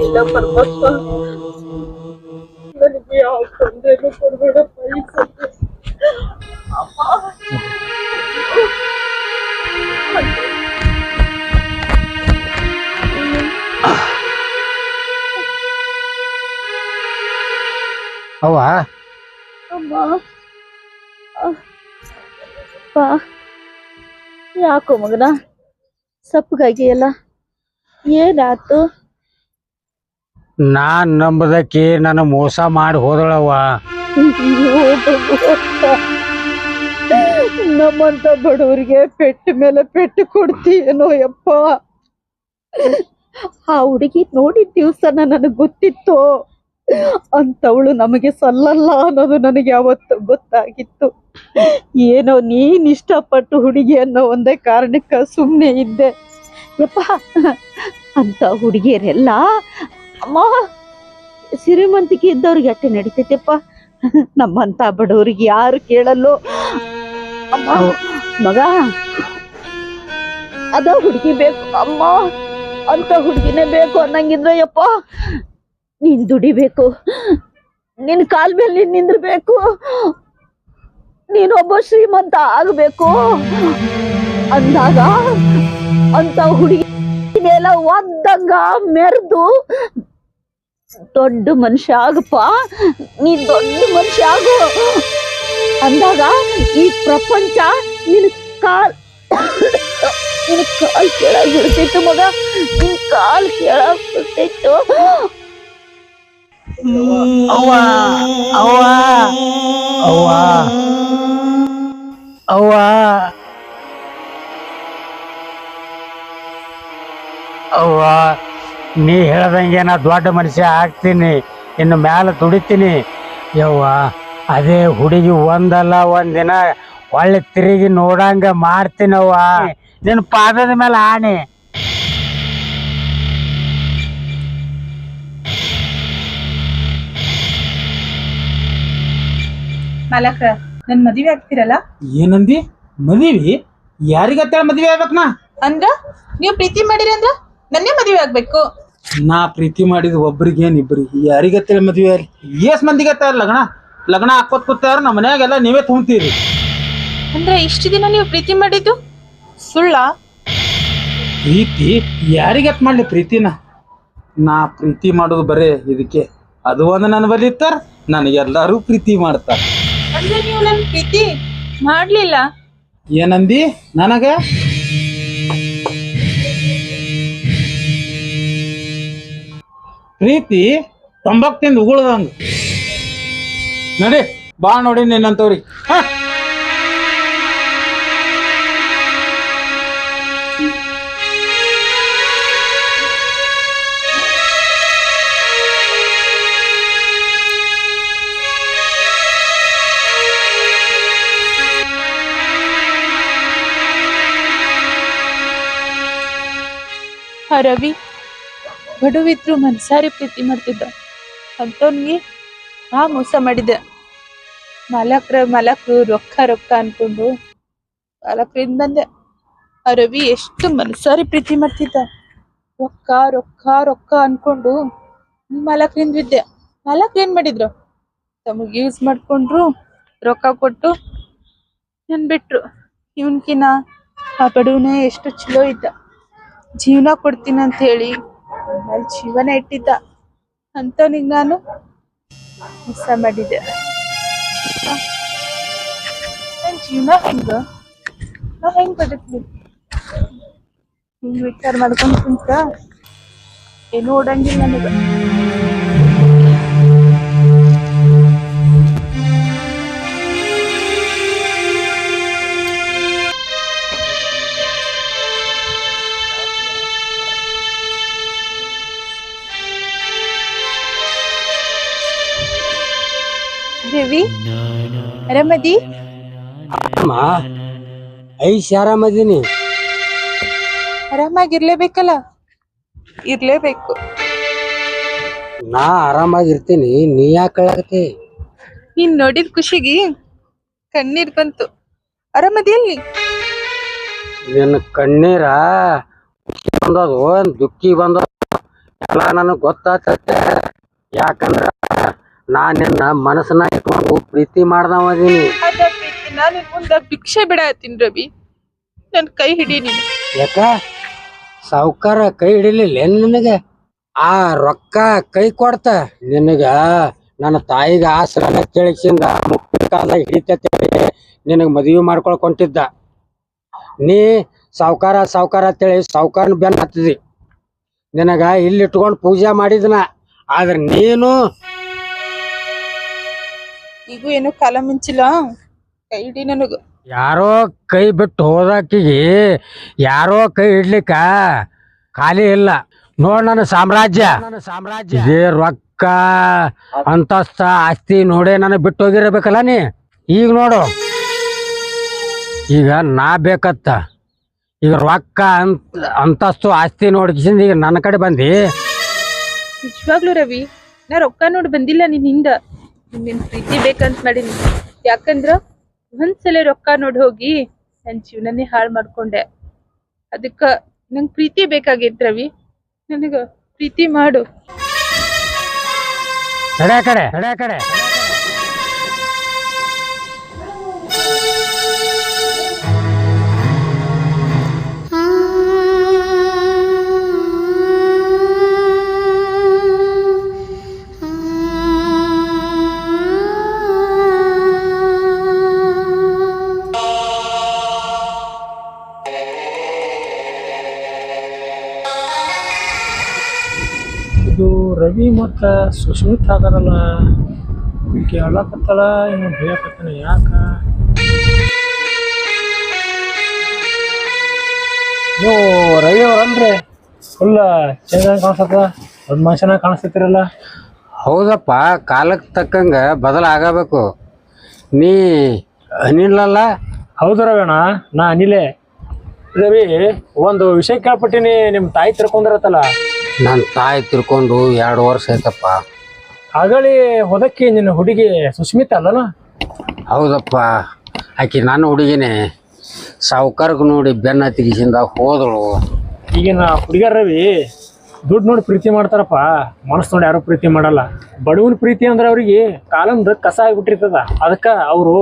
ಇಲ್ಲ ಪರಮಾತ್ಮ ನನಗೆ ಯಾವ ತೊಂದರೆನೂ ಕೊಡ್ಬೇಡಪ್ಪ ಈ ಸತಿ ಅಮ್ಮ ಅವ್ವ ಅಮ್ಮ ಅಪ್ಪ ಯಾಕೋ ಮಗನ ಸಪ್ಪಗಾಗಿ ಎಲ್ಲ? ಏನಾತು ನಾನ್ ನಂಬದಕ್ಕೆ ನನ್ನ ಮೋಸ ಮಾಡಿ ಹೋದಳವ್ವ. ನಮ್ಮಂತ ಬಡವರಿಗೆ ಪೆಟ್ಟ ಮೇಲೆ ಪೆಟ್ಟು ಕೊಡ್ತೀಯೇನೋ ಯಪ್ಪ. ಆ ಹುಡುಗಿ ನೋಡಿದ ದಿವ್ಸ ನನಗೆ ಗೊತ್ತಿತ್ತು? ಅಂತವಳು ನಮಗೆ ಸಲ್ಲಲ್ಲ ಅನ್ನೋದು ನನಗೆ ಯಾವತ್ತು ಗೊತ್ತಾಗಿತ್ತು. ಏನೋ ನೀನ್ ಇಷ್ಟಪಟ್ಟು ಹುಡುಗಿ ಅನ್ನೋ ಒಂದೇ ಕಾರಣಕ್ಕ ಸುಮ್ಮನೆ ಇದ್ದೆ. ಯಪ್ಪ, ಅಂತ ಹುಡುಗಿಯರೆಲ್ಲ, ಅಮ್ಮ ಸಿರಿಮಂತಿಕೆ ಇದ್ದವ್ರಿಗೆ ಅಟ್ಟೆ ನಡೀತೈತೆಪ್ಪ? ನಮ್ಮಂತ ಬಡವ್ರಿಗೆ ಯಾರು ಕೇಳಲ್ಲೋ? ಅಮ್ಮ, ಮಗ, ಅದ ಹುಡುಗಿ ಬೇಕು, ಅಮ್ಮ, ಅಂತ ಹುಡುಗಿನೇ ಬೇಕು ಅನ್ನಂಗಿದ್ರೆ ಯಪ್ಪ ನೀನ್ ದುಡಿಬೇಕು. ನಿನ್ ಕಾಲ್ ಮೇಲೆ ನೀನ್ ನಿಂದ್ರಬೇಕು. ನೀನೊಬ್ಬ ಶ್ರೀಮಂತ ಆಗಬೇಕು. ಅಂದಾಗ ಅಂತ ಹುಡುಗಿ ಎಲ್ಲ ಒದ್ದಂಗ ಮೆರೆದು, ದೊಡ್ಡ ಮನುಷ್ಯ ಆಗಪ್ಪ ನೀ ದೊಡ್ಡ ಮನುಷ್ಯ ಆಗು. ಅಂದಾಗ ಈ ಪ್ರಪಂಚ ನಿನ್ ಕಾಲ್ ನಿನ್ ಕಾಲ್ ಕೇಳ ಬಿಡ್ತಿತ್ತು ಮಗ. ನಿನ್ ಕಾಲ್ ಕೇಳ ಬಿಡ್ತಿತ್ತು. ಅವ್ವ ಅವ್ವ ಅವ್ವ ಅವ್ವ. ಅವ್ವ, ನೀ ಹೇಳ್ದಂಗೆ ನಾ ದೊಡ್ಡ ಮನುಷ್ಯ ಆಗ್ತೀನಿ, ಇನ್ನು ಮ್ಯಾಲ ದುಡಿತೀನಿ. ಯವ್ವ, ಅದೇ ಹುಡುಗಿ ಒಂದಲ್ಲ, ಒಂದಿನ ಒಳ್ಳೆ ತಿರುಗಿ ನೋಡಂಗ ಮಾಡ್ತೀನವ್ವ. ನಿನ್ನ ಪಾದದ ಮೇಲೆ ಆಣೆ. ಮಾಲಕ ನನ್ ಮದ್ವೆ ಆಗ್ತಿರಲ್ಲ? ಏನಂದಿ? ಮದ್ವಿ? ಯಾರಿಗತ್ತ ಮದ್ವೆ ಆಗ್ಬೇಕ್ ನಾ? ಅಂದ್ರ ನೀವ್ ಪ್ರೀತಿ ಮಾಡಿರಿ ಅಂದ್ರ ನನ್ನೇ ಮದ್ವೆ ಆಗ್ಬೇಕು. ನಾ ಪ್ರೀತಿ ಮಾಡಿದ ಒಬ್ರಿಗೇನ್ ಇಬ್ರಿಗೆ ಯಾರಿಗತ್ತ ಮದುವೆ ಅಲ್ಲಿ ಎಸ್ ಮಂದಿಗತ್ತಾರ ಲಗ್ನ? ಲಗ್ನ ಹಾಕೋತ್ ಕೂತಾರ ನಮ್ಮ ಮನ್ಯಾಗೆಲ್ಲ ನೀವೇ ತುಂಬ್ತೀರಿ. ಅಂದ್ರೆ ಇಷ್ಟು ದಿನ ನೀವು ಪ್ರೀತಿ ಮಾಡಿದ್ದು? ಸುಳ್ಳ? ಪ್ರೀತಿ? ಯಾರಿಗತ್ ಮಾಡ್ಲಿ ಪ್ರೀತಿನ? ನಾ ಪ್ರೀತಿ ಮಾಡೋದು ಬರೇ ಇದಕ್ಕೆ. ಅದು ಒಂದು ನನ್ನ ಬಲಿ ಇತ್ತಾರ ನನಗೆಲ್ಲರೂ ಪ್ರೀತಿ ಮಾಡ್ತಾರ. ಅಂದ್ರೆ ನೀವು ನನ್ ಮಾಡ್ಲಿಲ್ಲ. ಏನಂದಿ? ನನಗ? ಪ್ರೀತಿ ತಂಬಾಕ್ತಿಂದ ಉಗುಳದಂಗ. ನಡಿ ಬಾ ನೋಡಿ ನಿನ್ನಂತವ್ರಿಗೆ. ಹಾ. ರವಿ ಬಡವಿದ್ರು ಮನ್ಸಾರಿ ಪ್ರೀತಿ ಮಾಡ್ತಿದ್ದ ಅಂತವನಿಗೆ ಆ ಮೋಸ ಮಾಡಿದೆ. ಮಾಲಕ್ರ, ಮಾಲಕ್ರು ರೊಕ್ಕ ರೊಕ್ಕ ಅನ್ಕೊಂಡು ಮಾಲಕ್ರಿಂದ ಬಂದೆ ಆ ರವಿ ಎಷ್ಟು ಮನ್ಸಾರಿ ಪ್ರೀತಿ ಮಾಡ್ತಿದ್ದ. ರೊಕ್ಕ ರೊಕ್ಕ ರೊಕ್ಕ ಅನ್ಕೊಂಡು ಮಾಲಕ್ರಿಂದ ಬಿದ್ದೆ ಮಾಲಕ್ರು ಏನ್ ಮಾಡಿದ್ರು? ತಮಗ್ ಯೂಸ್ ಮಾಡ್ಕೊಂಡ್ರು, ರೊಕ್ಕ ಕೊಟ್ಟು ನನ್ ಬಿಟ್ರು ಇವನ್ಕಿನ ಆ ಬಡವನೇ ಎಷ್ಟು ಚಲೋ ಇದ್ದ. ಜೀವನ ಕೊಡ್ತೀನಿ ಅಂತ ಹೇಳಿ ಅಲ್ಲಿ ಜೀವನ ಇಟ್ಟಿದ್ದ. ಅಂತವನಿಗೆ ನಾನು ಮೋಸ ಮಾಡಿದ್ದೆ. ನನ್ನ ಜೀವನ ಹೆಂಗ? ನಾ ಹೆಂಗ್ ಬದುಕ್ಲಿ? ಹಿಂಗ್ ವಿಚಾರ ಮಾಡ್ಕೊಂಡು ಕುಂತ ಏನೂ ಓಡಂಗಿಲ್ಲ ನನಗ. ರವಿ ಆರಾಮದಿ ಅಮ್ಮ ಐಶ್ ಆರಾಮದೀನಿ? ಆರಾಮಾಗಿರ್ಲೇಬೇಕಲ್ಲ? ಇರ್ಲೇಬೇಕು. ನಾ ಆರಾಮಾಗಿರ್ತೀನಿ ನೀ ಯಾಕೆ ಕಳಕತಿ ನೀನ್ ನೋಡಿದ ಖುಷಿಗೆ ಕಣ್ಣೀರ್ ಬಂತು. ಆರಾಮದಿಯಲ್ಲಿ ನಿನ್ನ ಕಣ್ಣೀರ ಬಂದದು ದುಃಖಿ ಬಂದದು. ಎಲ್ಲ ನನಗ್ ಗೊತ್ತಾಗ್ತೈತೆ ಯಾಕಂದ್ರ ನಾ ನಿನ್ನ ಮನಸ್ಸನ್ನ ಇಟ್ಕೊಂಡು ಪ್ರೀತಿ ಮಾಡ್ದವ ಅದೀನಿ. ಅದ ಪ್ರೀತಿ ನಾನು ಮುಂದೆ ಭಿಕ್ಷೆ ಬಿಡತ್ತೀನಿ ರವಿ. ನನ್ ಕೈ ಹಿಡಿ ನೀನು. ಯಾಕ? ಸಾವುಕಾರ ಕೈ ಹಿಡಿಲಿಲ್ಲ ನಿನಗೆ? ಆ ರೊಕ್ಕ ಕೈ ಕೊಡ್ತ. ನಿನಗ ನನ್ನ ತಾಯಿಗೆ ಆಸರನ ಕೇಳಿಸಿಂದ ಮುಕ್ತಿ ಕಾಲ ಹಿಡಿತೈತೆ ನಿನಗೆ ಮದುವೆ ಮಾಡ್ಕೊಳ್ಕೊಂತಿದ್ದ. ನೀ ಸಾವುಕಾರ ಸಾವುಕಾರ ಅಂತೇಳಿ ಸಾವ್ಕಾರನ ಬೆನ್ನ ಹತ್ತಿದಿ. ನಿನಗ ಇಲ್ಲಿ ಇಟ್ಕೊಂಡು ಪೂಜೆ ಮಾಡಿದ್ನ. ಆದ್ರೆ ನೀನು ಈಗೂ ಏನು ಕಾಲ ಮಿಂಚಿಲ್ಲ ಕೈ ಹಿಡಿ ನನಗ ಯಾರೋ ಕೈ ಬಿಟ್ಟು ಹೋದಾಕಿಗೆ ಯಾರೋ ಕೈ ಇಡ್ಲಿಕ್ಕ ಖಾಲಿ ಇಲ್ಲ. ನೋಡ್ ನನ್ನ ಸಾಮ್ರಾಜ್ಯ. ಸಾಮ್ರಾಜ್ಯ. ಇದೇ ರೊಕ್ಕ ಅಂತಸ್ತ ಆಸ್ತಿ ನೋಡೇ ನನಗೆ ಬಿಟ್ಟು ಹೋಗಿರಬೇಕಲ್ಲ ನೀ? ಈಗ ನೋಡು. ಈಗ ನಾ ಬೇಕತ್ತ. ಈಗ ರೊಕ್ಕ ಅಂತ ಅಂತಸ್ತು ಆಸ್ತಿ ನೋಡ್ಕಿಸಿಂದ ಈಗ ನನ್ನ ಕಡೆ ಬಂದಿ? ನಿಜವಾಗ್ಲೂ ರವಿ ನಾ ರೊಕ್ಕ ನೋಡಿ ಬಂದಿಲ್ಲ ನಿನ್ ನಿನ್ ಪ್ರೀತಿ ಬೇಕಂತ ಮಾಡೀನಿ. ಯಾಕಂದ್ರ ಒಂದ್ಸಲ ರೊಕ್ಕ ನೋಡಿ ಹೋಗಿ ನನ್ನ ಜೀವನನೇ ಹಾಳು ಮಾಡ್ಕೊಂಡೆ. ಅದಕ್ಕ ನಂಗ್ ಪ್ರೀತಿ ಬೇಕಾಗೈತ್ ರವಿ. ನನಗ ಪ್ರೀತಿ ಮಾಡು. ಕಡೆ ಕಡೆ ಕಡೆ ಕಡೆ. ಸುಶ್ಮಿತ್ ಅದಾರಲ್ಲ ಕೇಳಕತ್ತಳ ಇನ್ನು ಬೇಕತ್ತಾನ ಯಾಕ? ನೀವು ರವಿ ಅವ್ರಲ್ರಿ? ಫುಲ್ ಚೇಂಜ್ ಆಗಿ ಕಾಣಿಸತ್ತ? ದೊಡ್ಡ ಮನುಷ್ಯನಾಗ ಕಾಣಿಸ್ತಿರಲ್ಲ ಹೌದಪ್ಪ ಕಾಲಕ್ಕೆ ತಕ್ಕಂಗ ಬದಲಾಗಬೇಕು ನೀ ಅನಿಲ್ಲಲ್ಲ ಹೌದು ರವಣ ನಾ ಅನಿಲೆ. ರವಿ ಒಂದು ವಿಷಯ ಕೇಳ್ಪಟ್ಟಿನಿ ನಿಮ್ಮ ತಾಯಿ ತಿರ್ಕೊಂಡ್ರತ್ತಲ್ಲ ನನ್ನ ತಾಯಿ ತಿರ್ಕೊಂಡು ಎರಡು ವರ್ಷ ಆಯ್ತಪ್ಪ. ಆಗಲಿ ಹೋದಕ್ಕೆ ನಿನ್ನ ಹುಡುಗಿ ಸುಸ್ಮಿತ ಅಲ್ಲನ? ಹೌದಪ್ಪ. ಆಕೆ ನನ್ನ ಹುಡುಗಿನೆ. ಸಾವುಕಾರ್ಗ ನೋಡಿ ಬೆನ್ನ ತೆಗಿಸಿಂದ ಹೋದಳು. ಈಗಿನ ಹುಡುಗರ ರವಿ ದುಡ್ಡು ನೋಡಿ ಪ್ರೀತಿ ಮಾಡ್ತಾರಪ್ಪ. ಮನಸ್ಸು ನೋಡಿ ಯಾರು ಪ್ರೀತಿ ಮಾಡಲ್ಲ. ಬಡವನ ಪ್ರೀತಿ ಅಂದ್ರೆ ಅವ್ರಿಗೆ ಕಾಲಂದ ಕಸ ಆಗಿಬಿಟ್ಟಿರ್ತದ. ಅದಕ್ಕ ಅವರು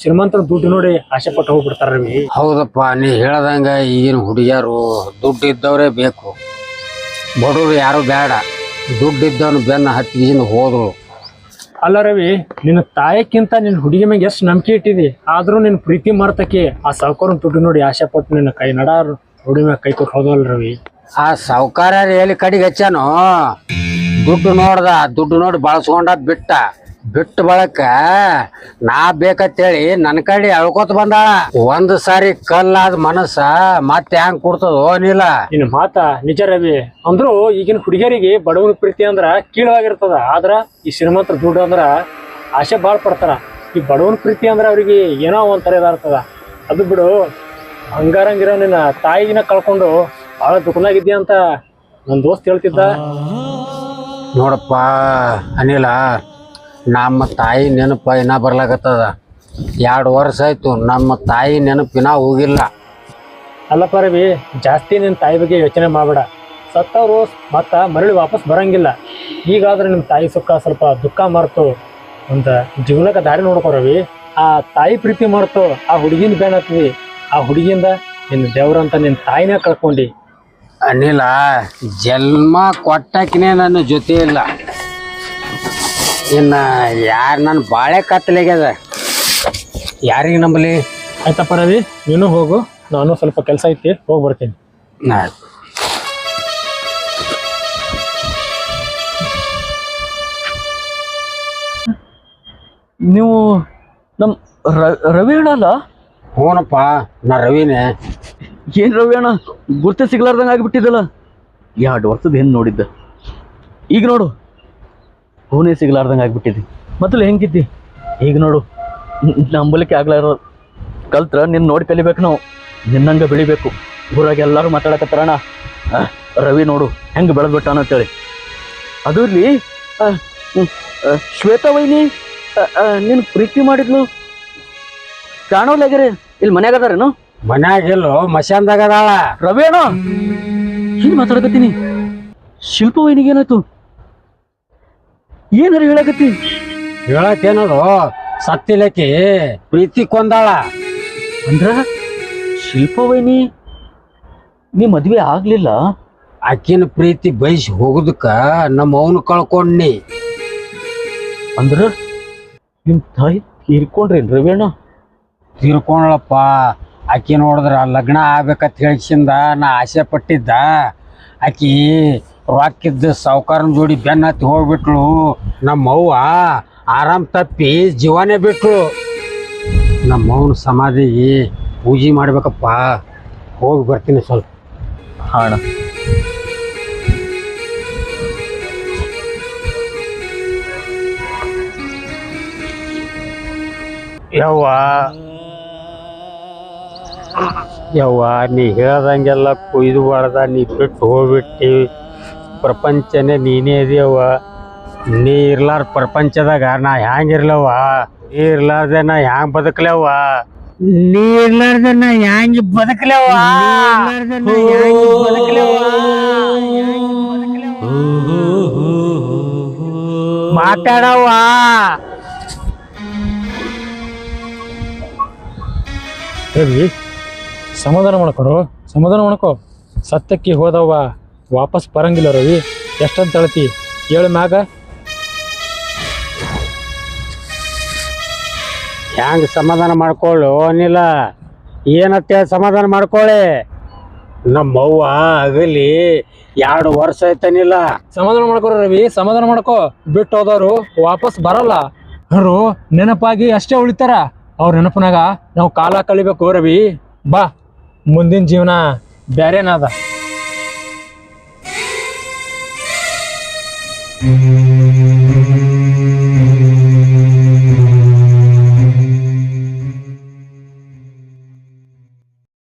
ಶ್ರೀಮಂತರ ದುಡ್ಡು ನೋಡಿ ಆಸೆ ಪಟ್ಟು ಹೋಗ್ಬಿಡ್ತಾರ ರವಿ. ಹೌದಪ್ಪ ನೀ ಹೇಳ್ದಂಗ ಈಗಿನ ಹುಡುಗಿಯರು ದುಡ್ಡು ಇದ್ದವರೇ ಬೇಕು. ಬಡವರು ಯಾರು ಬೇಡ. ದುಡ್ಡು ಇದ್ದವನು ಬೆನ್ನ ಹತ್ತಿಗಿಸಿಂದ ಹೋದ್ರು. ಅಲ್ಲ ರವಿ ನಿನ್ನ ತಾಯಕ್ಕಿಂತ ನಿನ್ನ ಹುಡುಗಿ ಮ್ಯಾಗ ಎಷ್ಟು ನಂಬಿಕೆ ಇಟ್ಟಿದಿ? ಆದ್ರೂ ನಿನ್ನ ಪ್ರೀತಿ ಮಾಡ್ತಕ್ಕೆ ಆ ಸಾವುಕಾರನ ದುಡ್ಡು ನೋಡಿ ಆಸೆ ಪಟ್ಟು ನಿನ್ನ ಕೈ ನಡಾರು. ಹುಡುಗಿ ಮ್ಯಾಗ ಕೈ ಕೊಟ್ಟು ಹೋದಲ್ಲ ರವಿ. ಆ ಸಾವುಕಾರ ಎಲ್ಲಿ ಕಡೆಗೆ ಹಚ್ಚಾನೋ? ದುಡ್ಡು ನೋಡ್ದ ದುಡ್ಡು ನೋಡಿ ಬಳಸ್ಕೊಂಡ ಬಿಟ್ಟ. ಬಿಟ್ಟ ಬಳಕ ನಾ ಬೇಕಂತೇಳಿ ನನ್ನ ಕಡೆ ಅಳ್ಕೋತ ಬಂದಾಳ. ಒಂದ್ ಸಾರಿ ಕಲ್ಲಾದ ಮನಸ್ಸ ಮತ್ತೆ ಹೆಂಗ್ ಕೊಡ್ತದೋ ನೀಲ ನಿನ್ನ ಮಾತ ನಿಜ ರವಿ. ಅಂದ್ರು ಈಗಿನ ಹುಡುಗಿಯರಿಗೆ ಬಡವನ ಪ್ರೀತಿ ಅಂದ್ರ ಕೀಳವಾಗಿರ್ತದ. ಆದ್ರ ಈ ಶ್ರೀಮಂತರ ದುಡ್ಡು ಅಂದ್ರ ಆಸೆ ಬಾಳ್ ಪಡ್ತಾರ. ಈ ಬಡವನ ಪ್ರೀತಿ ಅಂದ್ರ ಅವ್ರಿಗೆ ಏನೋ ಒಂಥರ ಇದಾಗ್ತದ ಅದು ಬಿಡು ಹಂಗಾರಂಗಿರೋ ನಿನ್ನ ತಾಯಿಗಿನ ಕಳ್ಕೊಂಡು ಬಹಳ ದುಃಖನಾಗಿದ್ಯಾ ಅಂತ ನನ್ನ ದೋಸ್ತ್ ಹೇಳ್ತಿದ್ದ. ನೋಡಪ್ಪ ಅನಿಲ ನಮ್ಮ ತಾಯಿ ನೆನಪು ಇನ್ನ ಬರ್ಲಾಕತ್ತದ. ಎರಡು ವರ್ಷ ಆಯ್ತು ನಮ್ಮ ತಾಯಿ ನೆನಪಿನ ಹೋಗಿಲ್ಲ. ಅಲ್ಲಪ್ಪ ರವಿ ಜಾಸ್ತಿ ನಿನ್ನ ತಾಯಿ ಬಗ್ಗೆ ಯೋಚನೆ ಮಾಡಬೇಡ. ಸತ್ತವರು ಮತ್ತ ಮರಳಿ ವಾಪಸ್ ಬರಂಗಿಲ್ಲ. ಈಗಾದ್ರೆ ನಿಮ್ಮ ತಾಯಿ ಸುಖ ಸ್ವಲ್ಪ ದುಃಖ ಮರೆತು ಒಂದು ಜೀವನಕ್ಕೆ ದಾರಿ ನೋಡ್ಕೊರವಿ ಆ ತಾಯಿ ಪ್ರೀತಿ ಮರೆತು ಆ ಹುಡುಗಿನ ಹತ್ತಿದಿ ಆ ಹುಡುಗಿಯಿಂದ ನಿನ್ನ ದೇವ್ರಂತ ನಿನ್ನ ತಾಯಿನೇ ಕಳ್ಕೊಂಡಿ ಅನಿಲ ಜನ್ಮ ಕೊಟ್ಟಾಕಿನೇ ನನ್ನ ಜೊತೆ ಇಲ್ಲ. ಇನ್ನ ಯಾರು ನನ್ನ ಬಾಳೆ ಕತ್ತಲಾಗ್ಯದ ಯಾರಿಗೆ ನಂಬಲಿ? ಆಯ್ತಪ್ಪ ರವಿ ನೀನು ಹೋಗು. ನಾನು ಸ್ವಲ್ಪ ಕೆಲಸ ಐತಿ ಹೋಗಿ ಬರ್ತೀನಿ. ನೀವು ನಮ್ಮ ರವಿ ಅಣ್ಣ ಅಲ್ಲ? ಹ್ಞೂನಪ್ಪ ನಾ ರವಿನೇ. ಏನ್ ರವಿ ಅಣ್ಣ ಗುರ್ತೆ ಸಿಗ್ಲಾರ್ದಂಗ ಆಗಿಬಿಟ್ಟಿದ್ದಲ್ಲ? ಎರಡು ವರ್ಷದ ಹೆಣ್ಣು ನೋಡಿದ್ದ. ಈಗ ನೋಡು. ಹೂನೇ ಸಿಗ್ಲಾರ್ದಂಗೆ ಆಗ್ಬಿಟ್ಟಿದ್ದಿ ಮೊದಲು ಹೆಂಗಿದ್ದಿ? ಈಗ ನೋಡು ನಂಬಲಿಕ್ಕೆ ಆಗ್ಲಾರ ಕಲ್ತ್ರ ನಿನ್ನ ನೋಡಿ ಕಲಿಬೇಕು ನಾವು. ನಿನ್ನಂಗೆ ಬೆಳಿಬೇಕು. ಊರಾಗ ಎಲ್ಲರೂ ಮಾತಾಡಕತ್ತಾರಣ ರವಿ ನೋಡು ಹೆಂಗೆ ಬೆಳೆದ್ಬಿಟ್ಟಾನ ಅಂತೇಳಿ. ಅದು ಇರ್ಲಿ ಶ್ವೇತ ವೈನಿ ನಿನ್ನ ಪ್ರೀತಿ ಮಾಡಿದ್ಲು? ಕಾಣೋಲ್ಲಾಗ್ಯಾರ ಇಲ್ಲಿ ಮನ್ಯಾಗ ಅದಾರೇನು? ಮನ್ಯಾಗಿಲ್ಲೋ ಮಶಾನ್ದಾಗ ಅದಾಳ. ರವಿ ಅಣ್ಣ ಹಿಂಗೆ ಮಾತಾಡಕತ್ತೀನಿ. ಶಿಲ್ಪ ವೈನಿಗೆ ಏನಾಯ್ತು ಏನಾರ ಹೇಳಕತ್ತಿ? ಹೇಳತ್ತೇನದು ಸತ್ತಿಲಕಿ ಪ್ರೀತಿ ಕೊಂದಾಳ. ಅಂದ್ರ ಶಿಲ್ಪವೈನಿ ನೀ ಮದ್ವೆ ಆಗ್ಲಿಲ್ಲ? ಆಕಿನ ಪ್ರೀತಿ ಬಯಸಿ ಹೋಗುದಕ್ಕ ನಮ್ಮ ಅವನು ಕಳ್ಕೊಂಡ್ನಿ. ಅಂದ್ರ ನಿಮ್ ತಾಯಿ ತೀರ್ಕೊಂಡ್ರೇನ್ ರವೇಣ ಅಣ್ಣ? ತೀರ್ಕೊಂಡ್ಳಪ್ಪ. ಆಕಿ ನೋಡಿದ್ರ ಲಗ್ನ ಆಗ್ಬೇಕಂತ ಹೇಳಿಸಿಂದ ನಾ ಆಸೆ ಪಟ್ಟಿದ್ದ. ಆಕಿ ರೊಕ್ಕಿದ್ದ ಸಾವುಕಾರನ ಜೋಡಿ ಬೆನ್ನ ಹತ್ತಿ ಹೋಗ್ಬಿಟ್ಲು. ನಮ್ಮ ಅವ್ವ ಆರಾಮ್ ತಪ್ಪಿ ಜೀವನೇ ಬಿಟ್ಲು. ನಮ್ಮ ಅವನ ಸಮಾಧಿಗೆ ಪೂಜೆ ಮಾಡ್ಬೇಕಪ್ಪ. ಹೋಗಿ ಬರ್ತೀನಿ ಸ್ವಲ್ಪ. ಹಾಡ. ಯವ್ವ. ಯವ್ವ ನೀ ಹೇಳ್ದಂಗೆಲ್ಲ ಕುಯ್ದು ಬಾರ್ದ ನೀ ಬಿಟ್ಟು ಹೋಗ್ಬಿಟ್ಟಿ. ಪ್ರಪಂಚನೇ ನೀನೇ ಇದೆಯವ್ವ. ನೀ ಇರ್ಲಾರ ಪ್ರಪಂಚದಾಗ ನಾ ಹ್ಯಾಂಗಿರ್ಲವ್ವ ನೀ ಇರ್ಲಾರ್ದೆ ನಾ ಹ್ಯಾಂಗ ಬದುಕ್ಲವ್ವ? ನೀ ಇರ್ಲಾರ್ದೆ ನಾ ಹ್ಯಾಂಗ ಬದುಕ್ಲವ್ವ? ಮಾತಾಡವ್ವ. ರವಿ ಸಮಾಧಾನ ಮಾಡ್ಕೊರು ಸಮಾಧಾನ ಮಾಡ್ಕೋ. ಸತ್ಯಕ್ಕೆ ಹೋದವ ವಾಪಸ್ ಬರಂಗಿಲ್ಲ ರವಿ. ಎಷ್ಟಂತ ಹೇಳ್ತಿ? ಹೇಳು ಮ್ಯಾಗ. ಹ್ಯಾಂಗ ಸಮಾಧಾನ ಮಾಡ್ಕೊಳ್ಳು ಅನಿಲ್ಲ ಏನತ್ತೆ ಸಮಾಧಾನ ಮಾಡ್ಕೊಳ್ಳಿ ನಮ್ಮವ್ವ ಆಗಲಿ ಎರಡು ವರ್ಷ ಆಯ್ತನಿಲ್ಲ ಸಮಾಧಾನ ಮಾಡ್ಕೋ ರವಿ ಸಮಾಧಾನ ಮಾಡ್ಕೋ. ಬಿಟ್ಟು ಹೋದವರು ವಾಪಸ್ ಬರಲ್ಲ. ಅವರು ನೆನಪಾಗಿ ಅಷ್ಟೇ ಉಳಿತಾರ. ಅವ್ರ ನೆನಪನಾಗ ನಾವು ಕಾಲ ಕಳಿಬೇಕು ರವಿ. ಬಾ ಮುಂದಿನ ಜೀವನ Mm-hmm.